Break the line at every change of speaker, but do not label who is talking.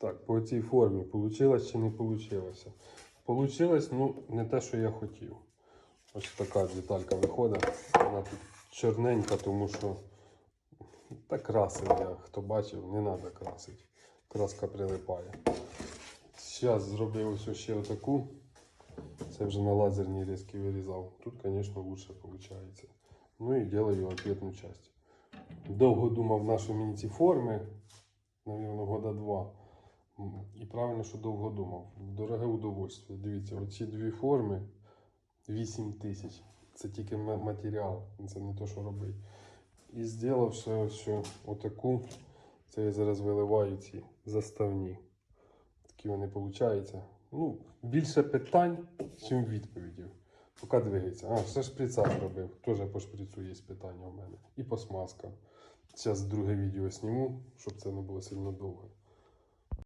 Так, по цій формі вийшло чи не вийшло? Получилось, ну, не те, що я хотів. Ось така деталька виходить. Вона тут чорненька, тому що та красив я, хто бачив, не треба красити. Краска прилипає. Зараз зробив ось ще отаку. Це вже на лазерній різки вирізав. Тут, звісно, лучше виходить. Ну і делаю ответну часть. Довго думав на що мені ці форми, навірно, года два. І правильно, що довго думав. Дороге удовольствие. Дивіться, оці дві форми 8 тисяч. Це тільки матеріал, це не то, що робить. І зробив ще ось отаку. Це я зараз виливаю ці заставні. Такі вони виходять. Ну, більше питань, ніж відповідей. Поки двигається. А, все шприца зробив. Теж по шприцу є питання у мене. І по смазкам. Зараз друге відео зніму, щоб це не було сильно довго.